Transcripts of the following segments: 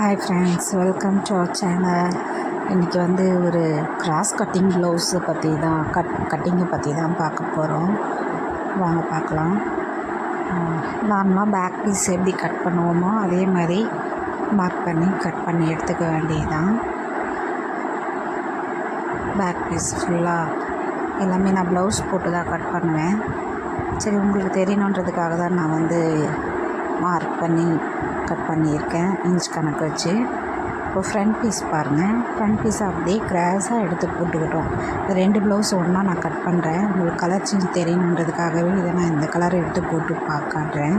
Hi friends welcome to our channel இன்றைக்கி வந்து ஒரு கிராஸ் கட்டிங் ப்ளவுஸை பற்றி தான் கட் கட்டிங்கை பற்றி தான் பார்க்க போகிறோம் வாங்க பார்க்கலாம். நார்மலாக பேக் பீஸ் எப்படி கட் பண்ணுவோமோ அதே மாதிரி மார்க் பண்ணி கட் பண்ணி எடுத்துக்க வேண்டியதுதான். பேக் பீஸ் ஃபுல்லாக எல்லாமே நான் ப்ளவுஸ் போட்டு தான் கட் பண்ணுவேன். சரி உங்களுக்கு தெரியணுன்றதுக்காக தான் நான் வந்து மார்க் பண்ணி கட் பண்ணியிருக்கேன் இன்ச் கணக்கு வச்சு. இப்போ ஃப்ரண்ட் பீஸ் பாருங்கள் ஃப்ரண்ட் பீஸை அப்படியே கிராஸாக எடுத்து போட்டுக்கிட்டோம். ரெண்டு ப்ளவுஸ் ஒன்றா நான் கட் பண்ணுறேன் உங்களுக்கு கலர் சேஞ்ச் தெரியணுன்றதுக்காகவே இதை நான் இந்த கலர் எடுத்து போட்டு பார்க்காட்றேன்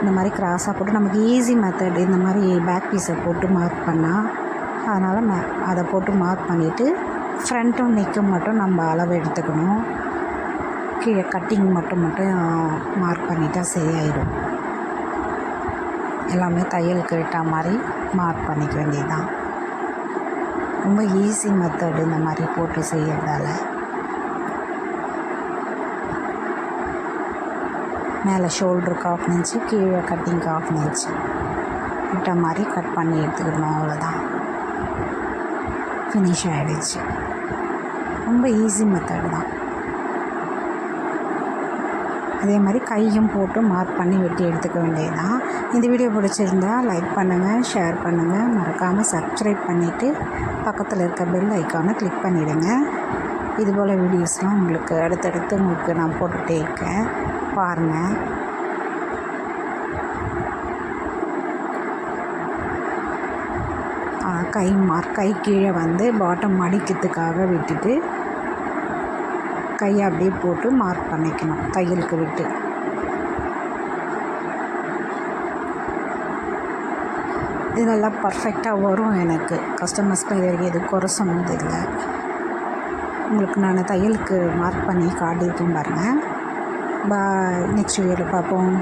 இந்த மாதிரி கிராஸாக போட்டு நமக்கு ஈஸி மெத்தட் இந்த மாதிரி பேக் பீஸை போட்டு மார்க் பண்ணால் அதனால் அதை போட்டு மார்க் பண்ணிவிட்டு ஃப்ரண்ட்டும் நெக்கும் மட்டும் நம்ம அளவு எடுத்துக்கணும். கீழே கட்டிங் மட்டும் மட்டும் மார்க் பண்ணிட்டா சரியாயிடும் எல்லாமே தையலுக்கு விட்டா மாதிரி மார்க் பண்ணிக்க வேண்டியதுதான். ரொம்ப ஈஸி மெத்தடு இந்த மாதிரி போட்டு செய்யறதால. மேலே ஷோல்டருக்கு ஆஃப் நினச்சி கீழே கட்டிங்க்கு ஆஃப் நினச்சி விட்ட மாதிரி கட் பண்ணி எடுத்துக்கணும் அவ்வளோதான் ஃபினிஷ் ஆகிடுச்சு ரொம்ப ஈஸி மெத்தடு தான். அதே மாதிரி கையும் போட்டு மார்க் பண்ணி வெட்டி எடுத்துக்க வேண்டியதுதான் இந்த வீடியோ பிடிச்சிருந்தா லைக் பண்ணுங்கள் ஷேர் பண்ணுங்கள் மறக்காமல் சப்ஸ்கிரைப் பண்ணிவிட்டு பக்கத்தில் இருக்க பெல் ஐக்கானை கிளிக் பண்ணிவிடுங்க இதுபோல் வீடியோஸ்லாம் உங்களுக்கு அடுத்தடுத்து உங்களுக்கு நான் போட்டுகிட்டே இருக்கேன். பாருங்கள் கை மார்க் கை கீழே வந்து பாட்டம் மடிக்கிறதுக்காக விட்டுட்டு கையை அப்படியே போட்டு மார்க் பண்ணிக்கணும். தையலுக்கு விட்டு. இது நல்லா பர்ஃபெக்டாக வரும் எனக்கு. கஸ்டமர்ஸ்க்கு இது வரைக்கும் எதுவும் குறை சொன்னது இல்லை. உங்களுக்கு நான் தையலுக்கு மார்க் பண்ணி காட்டியிருக்கேன் பாருங்கள் பா நெக்ஸ்ட் வீடியோவில் பார்ப்போம்.